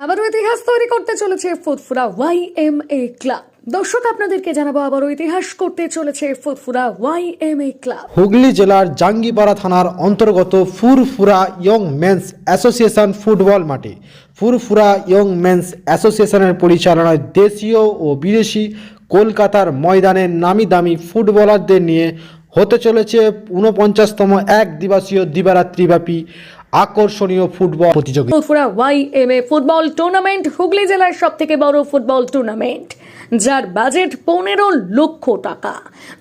আবারও ইতিহাস তৈরি করতে চলেছে Furfura Y M A club দর্শক, আপনাদেরকে জানাব আবারও ইতিহাস করতে চলেছে Furfura Y M A club Hooghly জেলার জাঙ্গিপাড়া থানার অন্তর্গত Furfura young men's association football মাঠে ফুরফুরা ইয়ং মেন্স অ্যাসোসিয়েশনের পরিচালনায় দেশীয় ও বিদেশি কলকাতার ময়দানে নামি দামি ফুটবলারদের নিয়ে হতে চলেছে ঊনপঞ্চাশতম এক দিবসীয় দিবারাত্রিব্যাপী আকর্ষণীয় ফুটবল প্রতিযোগিতা। Y M A football tournament, Hooghly জেলার সব থেকে বড় ফুটবল টুর্নামেন্ট, যার বাজেট পনেরো লক্ষ টাকা।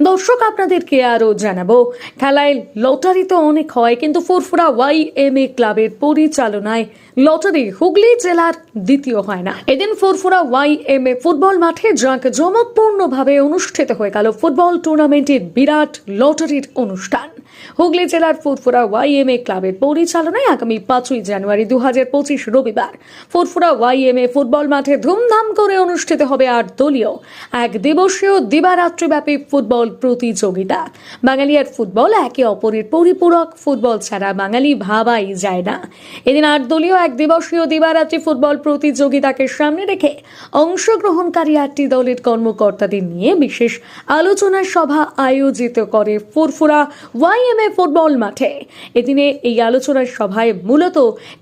দর্শক, আপনাদেরকে আরও জানাব, খেলায় লটারি তো অনেক হয়, কিন্তু ফুরফুরা ওয়াই এম এ ক্লাবের পরিচালনায় লটারি হুগলি জেলার দ্বিতীয় হয় না। এদিন Furfura Y M A football মাঠে জাঁক জমকপূর্ণভাবে অনুষ্ঠিত হয়ে গেল ফুটবল টুর্নামেন্টের বিরাট লটারির অনুষ্ঠান। হুগলি জেলার ফুরফুরা ওয়াইএমএ ক্লাবের পরিচালনায় আগামী পাঁচই জানুয়ারি দু হাজার পঁচিশ রবিবার ফুরফুরা ওয়াইএমএ ফুটবল মাঠে ধুমধাম করে অনুষ্ঠিত হবে আট দলীয় এক দিবসীয় দিবারাত্রিব্যাপী ফুটবল প্রতিযোগিতা। বাঙালিয়ার ফুটবল একে অপরের পরিপূরক, ফুটবল ছাড়া বাঙালি ভাবাই যায় না। এদিন আট দলীয় এক দিবসীয় দিবারাত্রি ফুটবল প্রতিযোগিতাকে সামনে রেখে অংশগ্রহণকারী আটটি দলের কর্মকর্তাদের নিয়ে বিশেষ আলোচনা সভা আয়োজিত করে ফুরফুরা ওয়াইএমএ ফুটবল মাঠে। এদিনে এই আলোচনা সভায় মূলত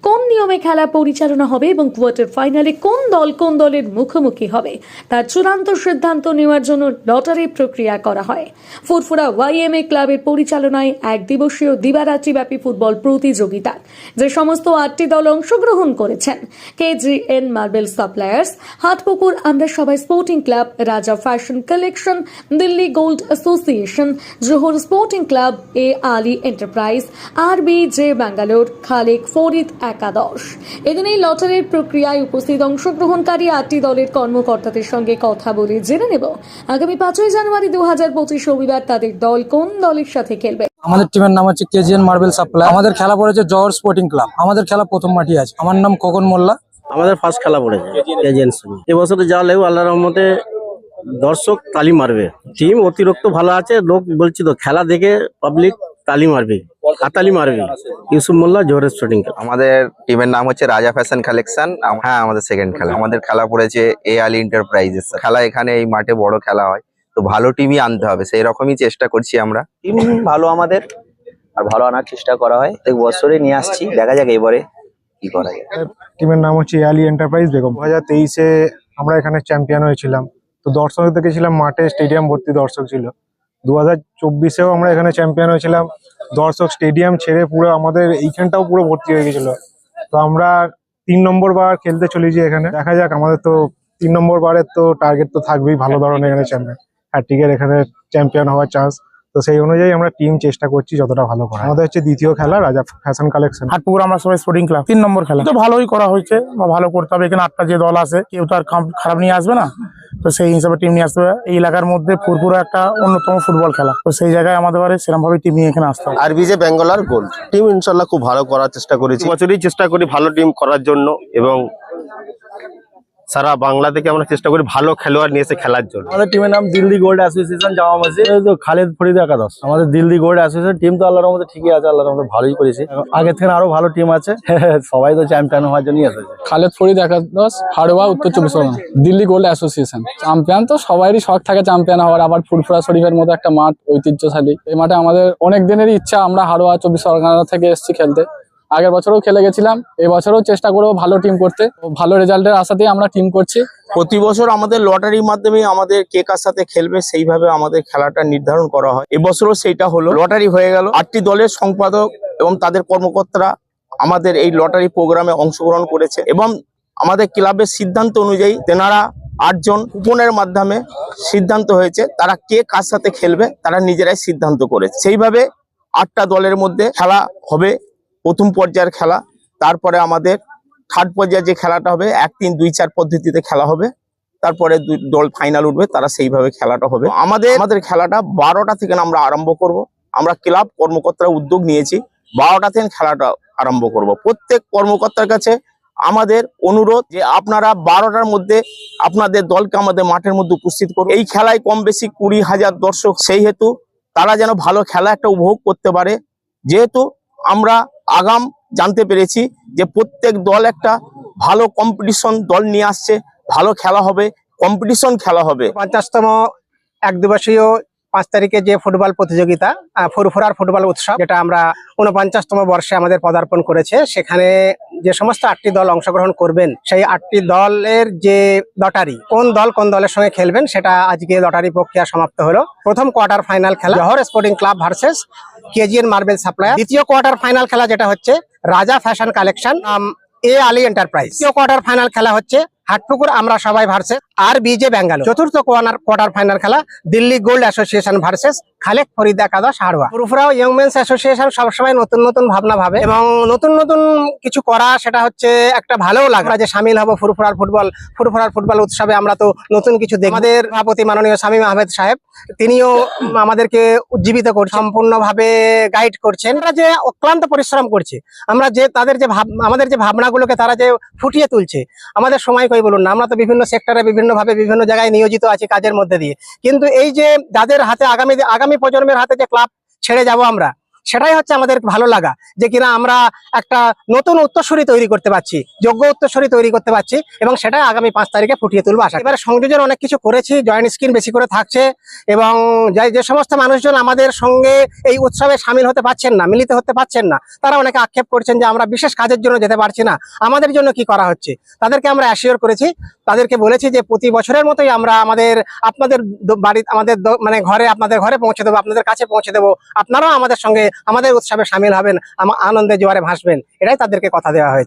কোন নিয়মে খেলা পরিচালনা হবে এবং কোয়ার্টার ফাইনালে কোন দল কোন দলের মুখোমুখি হবে, তার চূড়ান্ত সিদ্ধান্ত নেওয়ার জন্য লটারি প্রক্রিয়া করা হয়। ফুরফুরা ওয়াইএমএ ক্লাবের পরিচালনায় এক দিবসীয় দিবারাত্রিব্যাপী ফুটবল প্রতিযোগিতা, যে সমস্ত আটটি দল অংশগ্রহণ করেছেন। কেজিএন মার্বেল সাপ্লায়ার্স, হাটপুকুর আমরা সবাই sporting club, Raja fashion collection, Delhi gold association, Johar sporting club A Ali enterprise R B J Bangalore Khalek Farid একাদশ। এদিন এই লটারির প্রক্রিয়ায় উপস্থিত অংশগ্রহণকারী আটটি দলের কর্মকর্তাদের সঙ্গে কথা বলে জেনে নেব। আগামী পাঁচই জানুয়ারি দু হাজার পঁচিশ রবিবার তাদের দল কোন দলের সাথে খেলবে? আমাদের টিমের নাম হচ্ছে কেজিএন মার্বেল সাপ্লাই। আমাদের খেলা পড়েছে জহর স্পোর্টিং ক্লাব। আমাদের খেলা প্রথম মাটি আছে। আমার নাম খোকন মোল্লা। আমাদের ফার্স্ট খেলা পড়েছে এবছরে যা লেও আল্লাহ রহমতে দর্শক তালি মারবে। টিম অতিরিক্ত ভালো আছে লোক বলছি তো খেলা দেখে পাবলিক তালি মারবে হাতালি মারবে। ইউসুফ মোল্লা জোহরের স্টার্টিং আমাদের টিমের নাম হচ্ছে রাজা ফ্যাশন কালেকশন হ্যাঁ আমাদের সেকেন্ড খেলা। আমাদের খেলা পড়েছে এ আলী এন্টারপ্রাইজেস খেলা এখানে এই মাঠে বড় খেলা হয়। তো ভালো টিমই আনতে হবে সেই রকমই চেষ্টা করছি আমরা। টিম ভালো আমাদের আর ভালো আনার চেষ্টা করা হয়। প্রত্যেক বছরে নিয়ে আসছি দেখা যাক এবারে কি করা যায়। টিমের নাম হচ্ছে এ আলি এন্টারপ্রাইজ বেগম। দু হাজার তেইশে আমরা এখানে চ্যাম্পিয়ন হয়েছিলাম। তো দর্শক দেখেছিলাম মাঠে স্টেডিয়াম ভর্তি দর্শক ছিল। দু হাজার চব্বিশেও আমরা এখানে চ্যাম্পিয়ন হয়েছিলাম। দর্শক স্টেডিয়াম ছেড়ে পুরো আমাদের এইখানটাও পুরো ভর্তি হয়ে গেছিল। তো আমরা তিন নম্বর বার খেলতে চলেছি এখানে। দেখা যাক আমাদের তো তিন নম্বর বারের তো টার্গেট তো থাকবেই ভালো ধরনের এখানে চ্যাম্পিয়ন হ্যাট্রিকের এখানে চ্যাম্পিয়ন হওয়ার চান্স তো সেই অনুযায়ী আমরা টিম চেষ্টা করছি যতটা ভালো করা আমাদের হচ্ছে দ্বিতীয় খেলা রাজা ফ্যাশন কালেকশন হাটপুকুর আমরা সবাই স্পোর্টিং ক্লাব তিন নম্বর খেলা। তো ভালোই করা হয়েছে বা ভালো করতে হবে। এখানে আটটা যে দল আছে কেউ তো আর খারাপ নিয়ে আসবে না। তো সেই হিসাবে টিম নিয়ে আসতে হবে। এই এলাকার মধ্যে পুরপুরা একটা অন্যতম ফুটবল খেলা। তো সেই জায়গায় আমাদের বারে সেরকম ভাবে টিম নিয়ে এখানে আসতে হবে। আর বিজে বেঙ্গলার গোল্ড। টিম ইনশাল্লাহ খুব ভালো করার চেষ্টা করেছি। বছরই চেষ্টা করি ভালো টিম করার জন্য এবং সারা বাংলা থেকে আমরা চেষ্টা করি ভালো খেলোয়াড় নিয়ে এসে খেলার জন্য? আমাদের টিমের নাম দিল্লি গোল্ড অ্যাসোসিয়েশন জামা মসজিদ। খালেদ ফরিদ একাদশ। আমাদের দিল্লি গোল্ড অ্যাসোসিয়েশন টিম তো আল্লাহর মধ্যে ঠিকই আছে আল্লাহর মধ্যে ভালোই করেছি। আগে থেকে আরও ভালো টিম আছে। সবাই তো চ্যাম্পিয়ন হওয়ার জন্যই এসেছে। খালেদ ফরিদ একাদশ হাড়োয়া উত্তর চব্বিশ Pargana. Delhi gold association. Champion তো সবারই শখ থাকে চ্যাম্পিয়ন হওয়ার। আবার ফুরফুরা শরীফের মতো একটা মাঠ ঐতিহ্যশালী। এই মাঠে আমাদের অনেক দিনেরই ইচ্ছা আমরা হাড়োয়া চব্বিশ পরগনা থেকে এসেছি খেলতে। আগের বছরও খেলে গেছিলাম, এই বছরও চেষ্টা করব ভালো টিম করতে। ভালো রেজাল্টের আশাতেই আমরা টিম করছি। প্রতি বছর আমাদের লটারির মাধ্যমে আমাদের কে কার সাথে খেলবে সেইভাবে আমাদের খেলাটা নির্ধারণ করা হয়। এবছরও সেইটা হলো। লটারি হয়ে গেল। আটটি দলের সম্পাদক এবং তাদের কর্মকর্তারা আমাদের এই লটারি প্রোগ্রামে অংশগ্রহণ করেছে এবং আমাদের ক্লাবের সিদ্ধান্ত অনুযায়ী তেনারা আটজন কুপনের মাধ্যমে সিদ্ধান্ত হয়েছে, তারা কে কার সাথে খেলবে, তারা নিজেরাই সিদ্ধান্ত করেছে। সেইভাবে আটটা দলের মধ্যে খেলা হবে। প্রথম পর্যায়ের খেলা, তারপরে আমাদের থার্ড পর্যায়ে যে খেলাটা হবে, এক, তিন, দুই, চার পদ্ধতিতে খেলা হবে। তারপরে দল ফাইনাল উঠবে, তারা সেইভাবে খেলাটা হবে। আমাদের আমাদের খেলাটা বারোটা থেকে আমরা আরম্ভ করব। আমরা ক্লাব কর্মকর্তারা উদ্যোগ নিয়েছি, বারোটা থেকে খেলাটা আরম্ভ করব। প্রত্যেক কর্মকর্তার কাছে আমাদের অনুরোধ যে আপনারা বারোটার মধ্যে আপনাদের দলকে আমাদের মাঠের মধ্যে উপস্থিত করুন। এই খেলায় কম বেশি কুড়ি হাজার দর্শক, সেই হেতু তারা যেন ভালো খেলা একটা উপভোগ করতে পারে। যেহেতু আমরা আগাম জানতে পেরেছি যে প্রত্যেক দল একটা ভালো কম্পিটিশন দল নিয়ে আসছে, ভালো খেলা হবে কম্পিটিশন খেলা হবে। পঞ্চাশতম এক দিবসীয় পাঁচ তারিখে যে ফুটবল প্রতিযোগিতা ফুরফুরার ফুটবল উৎসব, যেটা আমরা উনপঞ্চাশতম বর্ষে আমাদের পদার্পণ করেছে, সেখানে যে সমস্ত আটটি দল অংশগ্রহণ করবেন, সেই আটটি দলের যে লটারি, কোন দল কোন দলের সঙ্গে খেলবেন, সেটা আজকে লটারি প্রক্রিয়া সমাপ্ত হলো। প্রথম কোয়ার্টার ফাইনাল খেলা, Johar sporting club versus KGN marble supplier. দ্বিতীয় কোয়ার্টার ফাইনাল খেলা যেটা হচ্ছে Raja fashion collection A Ali enterprise তৃতীয় কোয়ার্টার ফাইনাল খেলা হচ্ছে হাটপুকুর আমরা সবাই ভার্সেস, আর বিজে ব্যাঙ্গালোর চতুর্থ কোয়ার্টার কোয়ার্টার ফাইনাল খেলা, Delhi gold association versus, Khalek Farid একাদশ হাড়ুয়া পুরুফুরাও ইয়ং মেন্স অ্যাসোসিয়েশন সবসময় নতুন নতুন ভাবনা ভাবে, এবং নতুন নতুন কিছু করা সেটা হচ্ছে একটা ভালো লাগে। যে সামিল হব ফুরফুরার ফুটবল ফুরফুরার ফুটবল উৎসবে আমরা তো নতুন কিছু দেখব। আমাদের সভাপতি মাননীয় শামীম আহমেদ সাহেব, তিনিও আমাদেরকে উজ্জীবিত করছেন, সম্পূর্ণভাবে গাইড করছেন। আমরা যে অক্লান্ত পরিশ্রম করছে, আমরা যে তাদের যে ভাব আমাদের যে ভাবনাগুলোকে তারা যে ফুটিয়ে তুলছে, আমাদের সময় কই বলুন আমরা তো বিভিন্ন সেক্টরে বিভিন্নভাবে বিভিন্ন জায়গায় নিয়োজিত আছি কাজের মধ্যে দিয়ে। কিন্তু এই যে যাদের হাতে আগামী আগামী প্রজন্মের হাতে যে ক্লাব ছেড়ে যাব আমরা সেটাই হচ্ছে আমাদের ভালো লাগা, যে কিনা আমরা একটা নতুন উত্তরসূরি তৈরি করতে পারছি, যোগ্য উত্তরসূরি তৈরি করতে পারছি এবং সেটাই আগামী পাঁচ তারিখে ফুটিয়ে তুলবো আশা। এবারে সংযোজন অনেক কিছু করেছি, জয়েন্ট স্ক্রিন বেশি করে থাকছে এবং যে- যে সমস্ত মানুষজন আমাদের সঙ্গে এই উৎসবে সামিল হতে পারছেন না, মিলিত হতে পারছেন না, তারা অনেকে আক্ষেপ করছেন যে আমরা বিশেষ কাজের জন্য যেতে পারছি না, আমাদের জন্য কি করা হচ্ছে তাদেরকে আমরা অ্যাসিওর করেছি, তাদেরকে বলেছি যে প্রতি বছরের মতোই আমরা আমাদের, আপনাদের বাড়ি, আমাদের মানে ঘরে, আপনাদের ঘরে পৌঁছে দেবো, আপনাদের কাছে পৌঁছে দেবো, আপনারাও আমাদের সঙ্গে আমাদের উৎসবে সামিল হবেন আনন্দে জোয়ারে ভাসবেন। এটাই তাদেরকে কথা দেওয়া হয়েছে।